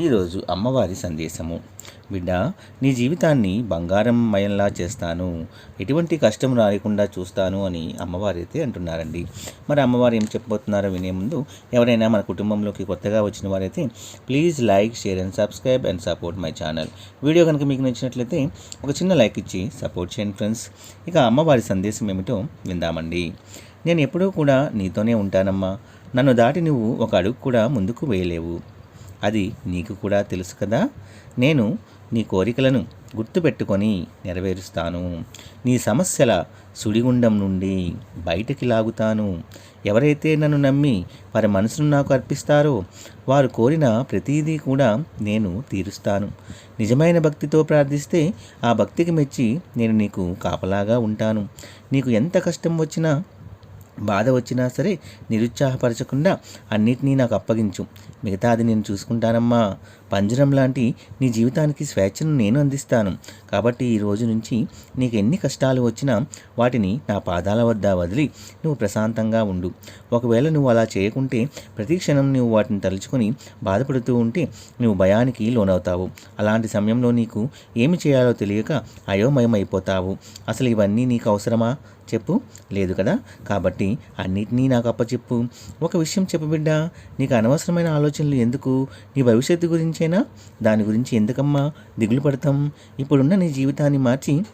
ఈరోజు అమ్మవారి సందేశము. బిడ్డ నీ జీవితాన్ని బంగారం మయంలా చేస్తాను. ఎటువంటి కష్టం రాకుండా చూస్తాను అని అమ్మవారు అయితే అంటున్నారండి. మరి అమ్మవారు ఏం చెప్పబోతున్నారో వినే ముందు ఎవరైనా మన కుటుంబంలోకి కొత్తగా వచ్చిన వారైతే please like share and subscribe and support my channel. Video కనుక మీకు నచ్చినట్లయితే ఒక చిన్న లైక్ ఇచ్చి సపోర్ట్ చేయండి ఫ్రెండ్స్. ఇక అమ్మవారి సందేశం ఏమిటో విందామండి. నేను ఎప్పుడూ కూడా నీతోనే ఉంటానమ్మా. నన్ను దాటి నువ్వు ఒక అడుగు కూడా ముందుకు వేయలేవు. అది నీకు కూడా తెలుసు కదా. నేను నీ కోరికలను గుర్తుపెట్టుకొని నెరవేరుస్తాను. నీ సమస్యల సుడిగుండం నుండి బయటికి లాగుతాను. ఎవరైతే నన్ను నమ్మి వారి మనసును నాకు అర్పిస్తారో వారు కోరిన ప్రతీదీ కూడా నేను తీరుస్తాను. నిజమైన భక్తితో ప్రార్థిస్తే ఆ భక్తికి మెచ్చి నేను నీకు కాపలాగా ఉంటాను. నీకు ఎంత కష్టం వచ్చినా బాధ వచ్చినా సరే నిరుత్సాహపరచకుండా అన్నిటినీ నాకు అప్పగించు. మిగతాది నేను చూసుకుంటానమ్మా. పంజరం లాంటి నీ జీవితానికి స్వేచ్ఛను నేను అందిస్తాను. కాబట్టి ఈ రోజు నుంచి నీకు ఎన్ని కష్టాలు వచ్చినా వాటిని నా పాదాల వద్ద వదిలి నువ్వు ప్రశాంతంగా ఉండు. ఒకవేళ నువ్వు అలా చేయకుంటే ప్రతి క్షణం నువ్వు వాటిని తలుచుకొని బాధపడుతూ ఉంటే నువ్వు భయానికి లోనవుతావు. అలాంటి సమయంలో నీకు ఏమి చేయాలో తెలియక అయోమయం అయిపోతావు అసలు ఇవన్నీ నీకు అవసరమా? చెప్పు. లేదు కదా? కాబట్టి అన్నిటినీ నాకు అప్పచెప్పు. ఒక విషయం చెప్పబిడ్డా నీకు అనవసరమైన ఆలోచనలు ఎందుకు? నీ భవిష్యత్తు గురించేనా? దాని గురించి ఎందుకమ్మా? దిగులు పడతాం. ఇప్పుడున్న నీ జీవితాన్ని మార్చి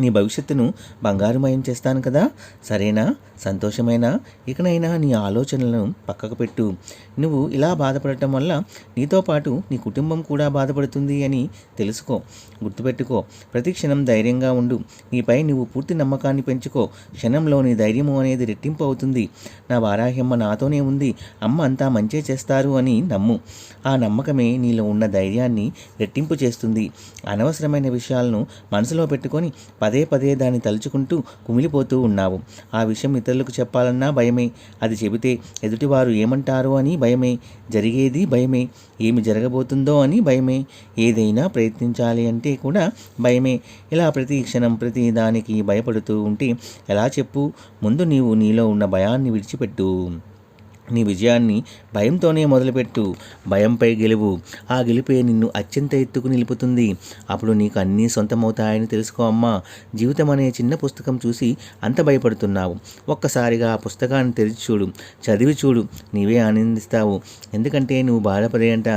నీ భవిష్యత్తును బంగారుమయం చేస్తాను కదా. సరేనా? సంతోషమైన? ఇకనైనా నీ ఆలోచనలను పక్కకు పెట్టు. నువ్వు ఇలా బాధపడటం వల్ల నీతో పాటు నీ కుటుంబం కూడా బాధపడుతుంది అని తెలుసుకో. గుర్తుపెట్టుకో. ప్రతి క్షణం ధైర్యంగా ఉండు. నీపై నువ్వు పూర్తి నమ్మకాన్ని పెంచుకో. క్షణంలో నీ ధైర్యము అనేది రెట్టింపు అవుతుంది. నా వారాహ్యమ్మ నాతోనే ఉంది. అమ్మ అంతా మంచే చేస్తారు అని నమ్ము. ఆ నమ్మకమే నీలో ఉన్న ధైర్యాన్ని రెట్టింపు చేస్తుంది. అనవసరమైన విషయాలను మనసులో పెట్టుకొని పదే పదే దాన్ని తలుచుకుంటూ కుమిలిపోతూ ఉన్నావు. ఆ విషయం ఇతరులకు చెప్పాలన్నా భయమే. అది చెబితే ఎదుటివారు ఏమంటారో అని భయమే. జరిగేది భయమే. ఏమి జరగబోతుందో అని భయమే. ఏదైనా ప్రయత్నించాలి అంటే కూడా భయమే. ఇలా ప్రతి క్షణం ప్రతి దానికి భయపడుతూ ఉంటే ఎలా చెప్పు? ముందు నీవు నీలో ఉన్న భయాన్ని విడిచిపెట్టు. నీ విజయాన్ని భయంతోనే మొదలుపెట్టు. భయంపై గెలువు. ఆ గెలుపే నిన్ను అత్యంత ఎత్తుకు నిలుపుతుంది. అప్పుడు నీకు అన్నీ సొంతమవుతాయని తెలుసుకో అమ్మా. జీవితం అనే చిన్న పుస్తకం చూసి అంత భయపడుతున్నావు. ఒక్కసారిగా ఆ పుస్తకాన్ని తెరిచి చూడు. చదివి చూడు. నీవే ఆనందిస్తావు. ఎందుకంటే నువ్వు బాధపడేంట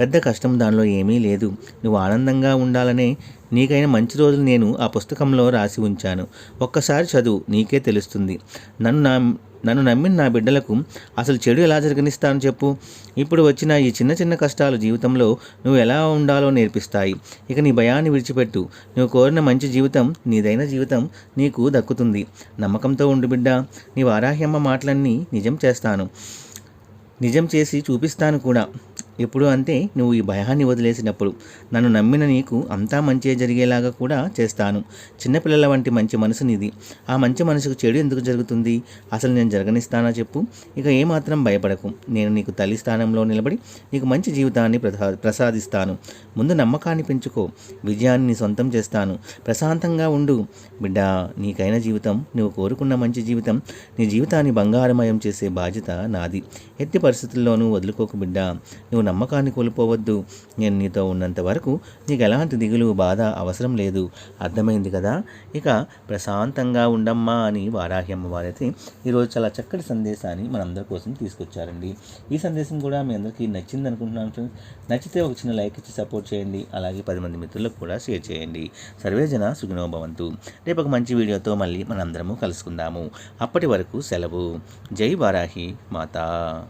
పెద్ద కష్టం దానిలో ఏమీ లేదు. నువ్వు ఆనందంగా ఉండాలనే నీకైన మంచి రోజులు నేను ఆ పుస్తకంలో రాసి ఉంచాను. ఒక్కసారి చదువు నీకే తెలుస్తుంది. నన్ను నా నన్ను నమ్మిన నా బిడ్డలకు అసలు చెడు ఎలా జరిగనిస్తాను చెప్పు? ఇప్పుడు వచ్చిన ఈ చిన్న చిన్న కష్టాలు జీవితంలో నువ్వు ఎలా ఉండాలో నేర్పిస్తాయి. ఇక నీ భయాన్ని విడిచిపెట్టు. నువ్వు కోరిన మంచి జీవితం నీదైన జీవితం నీకు దక్కుతుంది. నమ్మకంతో ఉండు బిడ్డ. నీ వారాహ్యమ్మ మాటలన్నీ నిజం చేస్తాను. నిజం చేసి చూపిస్తాను కూడా. ఎప్పుడు అంటే నువ్వు ఈ భయాన్ని వదిలేసినప్పుడు. నన్ను నమ్మిన నీకు అంతా మంచే జరిగేలాగా కూడా చేస్తాను. చిన్నపిల్లల వంటి మంచి మనసు నీది. ఆ మంచి మనసుకు చెడు ఎందుకు జరుగుతుంది? అసలు నేను జరగనిస్తానా చెప్పు. ఇక ఏమాత్రం భయపడకు. నేను నీకు తల్లి స్థానంలో నిలబడి నీకు మంచి జీవితాన్ని ప్రసా ప్రసాదిస్తాను. ముందు నమ్మకాన్ని పెంచుకో. విజయాన్ని నీ సొంతం చేస్తాను. ప్రశాంతంగా ఉండు. బిడ్డ నీకైన జీవితం నువ్వు కోరుకున్న మంచి జీవితం నీ జీవితాన్ని బంగారమయం చేసే బాధ్యత నాది. ఎట్టి పరిస్థితుల్లోనూ వదులుకోకు బిడ్డ. నువ్వు నువ్వు నమ్మకాన్ని కోల్పోవద్దు. నేను నీతో ఉన్నంత వరకు నీకు ఎలాంటి దిగులు బాధ అవసరం లేదు. అర్థమైంది కదా? ఇక ప్రశాంతంగా ఉండమ్మా అని వారాహి అమ్మవారైతే ఈరోజు చాలా చక్కటి సందేశాన్ని మనందరి కోసం తీసుకొచ్చారండి. ఈ సందేశం కూడా మీ అందరికీ నచ్చింది అనుకుంటున్నాను ఫ్రెండ్స్. నచ్చితే ఒక చిన్న లైక్ ఇచ్చి సపోర్ట్ చేయండి. అలాగే పది మంది మిత్రులకు కూడా షేర్ చేయండి. సర్వేజన సుఖినో భవంతు. రేపు ఒక మంచి వీడియోతో మళ్ళీ మనందరము కలుసుకుందాము. అప్పటి వరకు సెలవు. జై వారాహి మాతా.